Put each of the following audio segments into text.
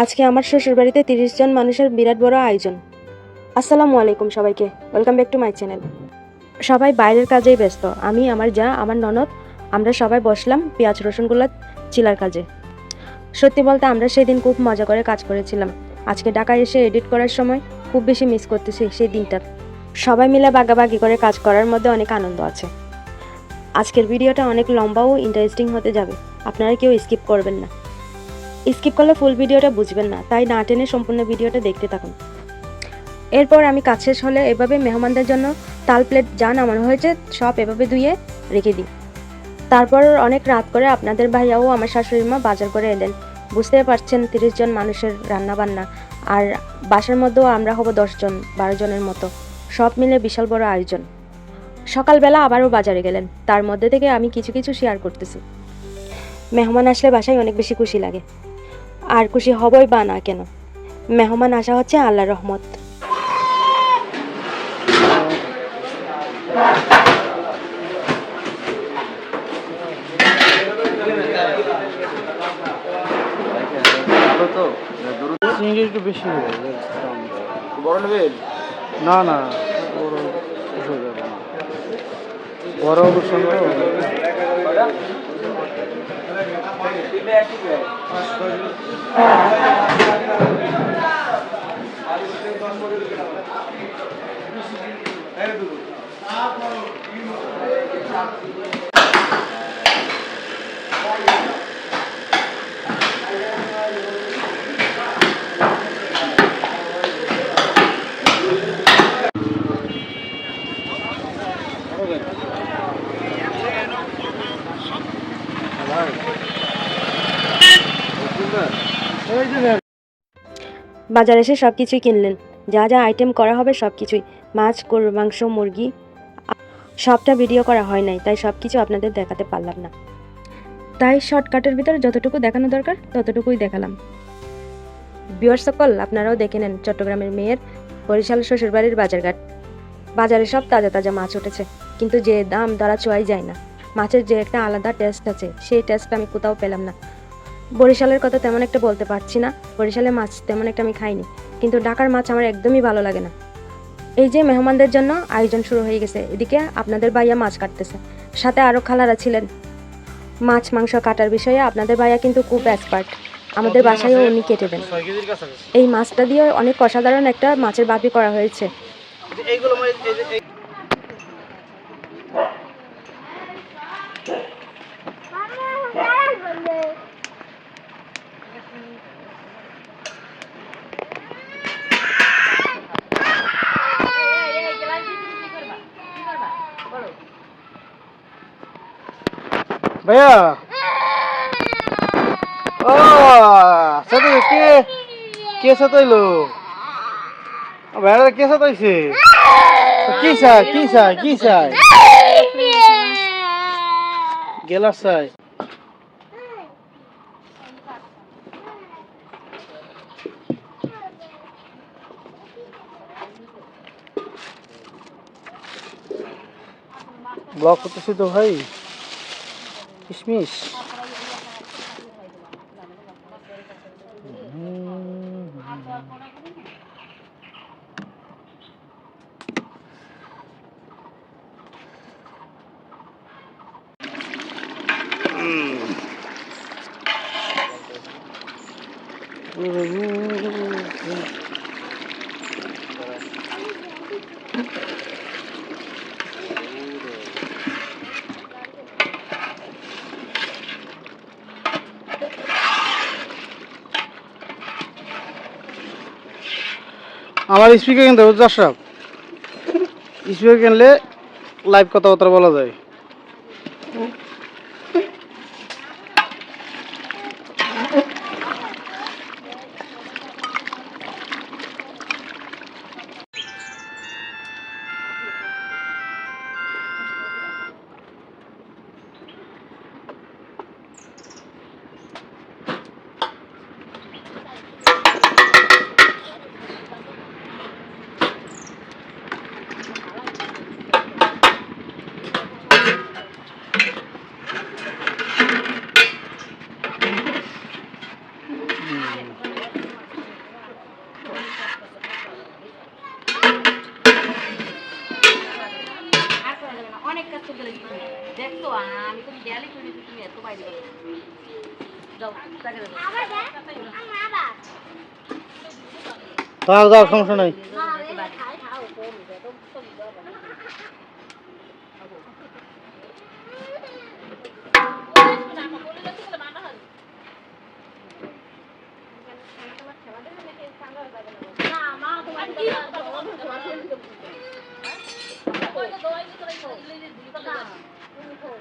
আজকে আমার শ্বশুরবাড়িতে তিরিশ জন মানুষের বিরাট বড় আয়োজন। আসসালামু আলাইকুম সবাইকে। Welcome back to my channel সবাই বাইরের কাজেই ব্যস্ত। আমি, আমার যা, আমার ননদ, আমরা সবাই বসলাম পেঁয়াজ রসুনগুলো চিলার কাজে। সত্যি বলতে আমরা সেদিন খুব মজা করে কাজ করেছিলাম। আজকে ঢাকায় এসে এডিট করার সময় খুব বেশি মিস করতেছি সেই দিনটা। সবাই মিলে বাগাবাগি করে কাজ করার মধ্যে অনেক আনন্দ আছে। আজকের ভিডিওটা অনেক লম্বা ও ইন্টারেস্টিং হতে যাবে। আপনারা কেউ স্কিপ করবেন না। স্কিপ করলে ফুল ভিডিওটা বুঝবেন না, তাই না টেনে সম্পূর্ণ ভিডিওটা দেখতে থাকুন। এরপর আমি কাজ শেষ হলে এভাবে মেহমানদের জন্য তাল প্লেট যা নামানো হয়েছে সব এভাবে ধুয়ে রেখে দিই। তারপর অনেক রাত করে আপনাদের ভাইয়াও আমার শাশুড়ি মা বাজার করে এলেন। বুঝতে পারছেন তিরিশ জন মানুষের রান্না বান্না আর বাসার মধ্যেও আমরা হব দশজন বারো জনের মতো। সব মিলে বিশাল বড় আয়োজন। সকালবেলা আবারও বাজারে গেলেন। তার মধ্যে থেকে আমি কিছু কিছু শেয়ার করতেছি। মেহমান আসলে বাসায় অনেক বেশি খুশি লাগে। আর খুশি হবই বা না কেন? মেহমান আসা হচ্ছে আল্লাহ রহমত। বেশি। বড় নেবেন? না না বড় পোষা যাবে না এই যে দেখ, বাজারে এসে সব কিছুই কিনলেন। যা যা আইটেম করা হবে সব কিছুই মাছ গরুর মাংস, মুরগি, সবটা ভিডিও করা হয় নাই, তাই সব কিছু আপনাদের দেখাতে পারলাম না। তাই শর্টকাটের ভিতরে যতটুকু দেখানো দরকার, ততটুকুই দেখালাম। বিয়ার সকল, আপনারাও দেখে নেন চট্টগ্রামের মেয়ের বরিশাল শ্বশুরবাড়ির বাজারঘাট। বাজারে সব তাজা তাজা মাছ উঠেছে, কিন্তু যে দাম দ্বারা চোয়াই যায় না। মাছের যে একটা আলাদা টেস্ট আছে, সেই টেস্ট আমি কোথাও পেলাম না। বরিশালের কথা তেমন একটা বলতে পারছি না। বরিশালের মাছ তেমন একটা আমি খাইনি। কিন্তু ঢাকার মাছ আমার একদমই ভালো লাগে না। এই যে মেহমানদের জন্য আয়োজন শুরু হয়ে গেছে, এদিকে আপনাদের ভাইয়া মাছ কাটতেছে। সাথে আরও খালারা ছিলেন। মাছ, মাংস কাটার বিষয়ে আপনাদের ভাইয়া কিন্তু খুব এক্সপার্ট আমাদের বাসায়ও উনি কেটে দেন। এই মাছটা দিয়ে অনেক অসাধারণ একটা মাছের বাপি করা হয়েছে এইগুলো মানে এই যে- এই- ভাইয়া ও সাথে কে কে সাথে ভাইয়া কে সাথে কি চাই কি চাই কি চাই গেলাস চাই ব্লক করতেছি তো ভাই কিশমিশ আমার স্পিকার কিনতে হবে দর্শক। স্পিকার কিনলে লাইভ কথাবার্তা বলা যায়। দেখছ আমি তো দেয়ালি করে তুমি এত বাইরে যাও তাকে দাও থাক যাও সমস্যা নাই।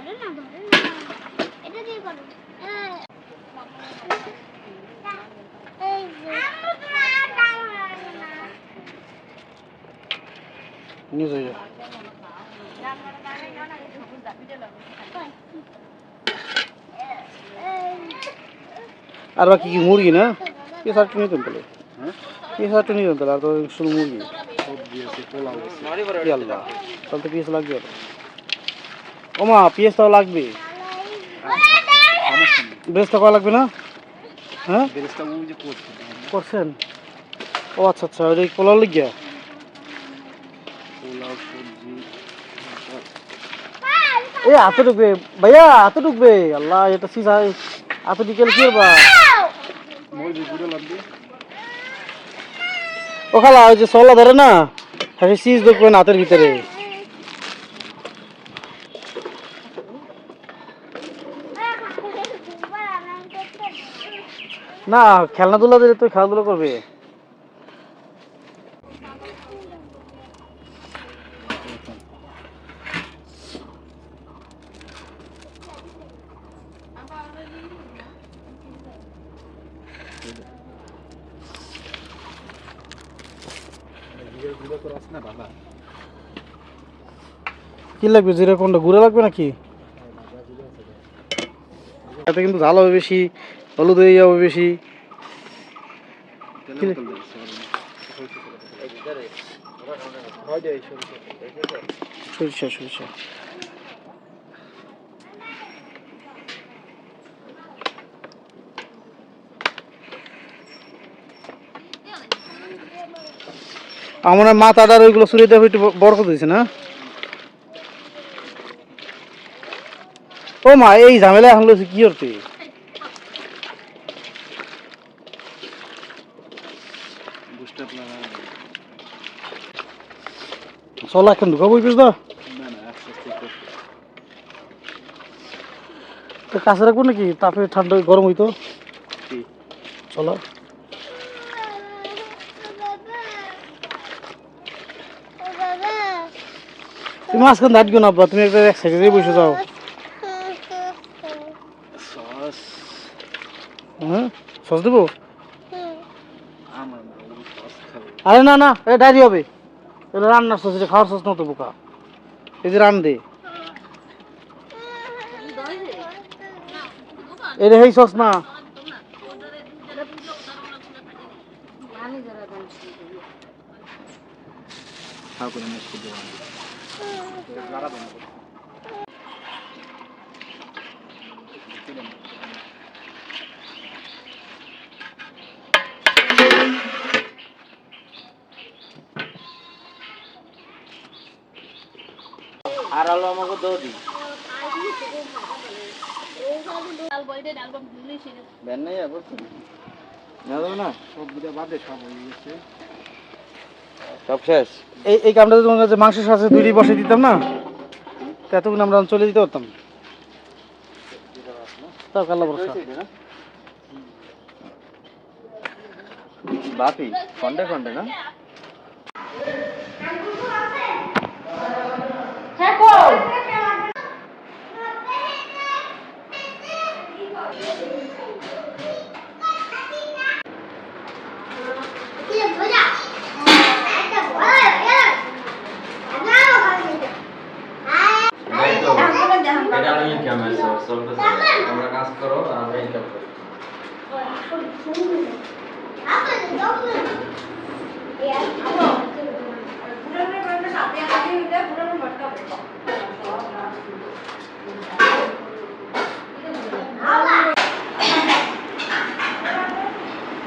ধরে ইচ্ছে নিয়ে যাই আর বাকি কি মুরগি না? পিস আটটা নিতেন তাহলে। পিস আটটা নিতেন তাহলে আর তো শুধু মুরগি। আল্লাহ তাহলে তো পিস লাগবে আরও। ও মা লাগবে। ব্রেসটা করা লাগবে না? হ্যাঁ? করছেন? ও আচ্ছা আচ্ছা ওই পোলাও লিখিয়া এ হাতে ঢুকবে। ভাইয়া, হাতে ঢুকবে। আল্লাহ, এটা সিসা হাতে ঢুকে কি বা ও খালা, ওই যে সলা ধরে না সিজ ঢুকবে না হাতের ভিতরে। না, খেলনাধুলা দিলে তো খেলাধুলা করবে। কি লাগবে জিরা কোনটা? গুঁড়া লাগবে নাকি? এতে কিন্তু ঝাল হবে বেশি। হলুদ হয়ে যাবে বেশি। সরিষা সরিষা। আমার মাথাটার ওইগুলো চুরি দেওয়া একটু ব- বড় দিয়েছে না? ও মা এই ঝামেলা এখন লইছে কি করতে চলো এখন ঢুকাবো বুঝ দা তো কাছে রাখব নাকি তাপে ঠান্ডা গরম হইতো চলো তুমি মাঝখান দাঁড়িয়ে না আব্বা তুমি একটা এক সাইডে বসে যাও হ্যাঁ সস দেবো আরে না না এটা ডায়রি হবে এটা রান্নার সস এটা খাওয়ার সস না তো বোকা। এই যে রান দে এটা এই সস না। আর আলো আমাকে দাও দি দেন নাই আবার না দাও না? সব শেষ। এই এই কামটা যদি তোমার কাছে মাংসের সাথে দুইটি বসে দিতাম না? তো এতক্ষণ আমরা চলে যেতে পারতাম। তাও কাল্লা ভরসা। বাপি খন্ডে খন্ডে না এটা আমি ইনকামের সোর্স চলতেছে তোমরা কাজ করো আর আমি ইনকাম করি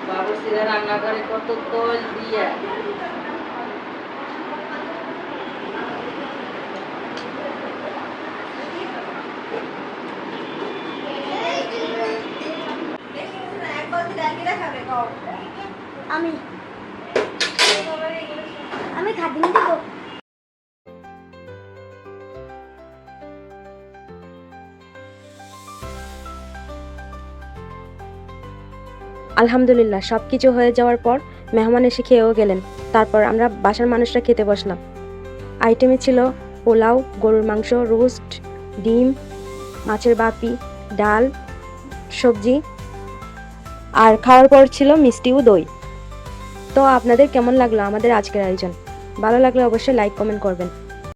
বাবু সিরা করে কত তোল দিয়ে আমি আমি খাদিম দেবো আলহামদুলিল্লাহ সব কিছু হয়ে যাওয়ার পর মেহমান এসে খেয়েও গেলেন। তারপর আমরা বাসার মানুষরা খেতে বসলাম। আইটেমে ছিল পোলাও, গরুর মাংস, রোস্ট, ডিম, মাছের বাপি, ডাল, সবজি, আর খাওয়ার পর ছিল মিষ্টি ও দই। তো আপনাদের কেমন লাগল আমাদের আজকের আয়োজন? ভালো লাগলে অবশ্যই লাইক কমেন্ট করবেন।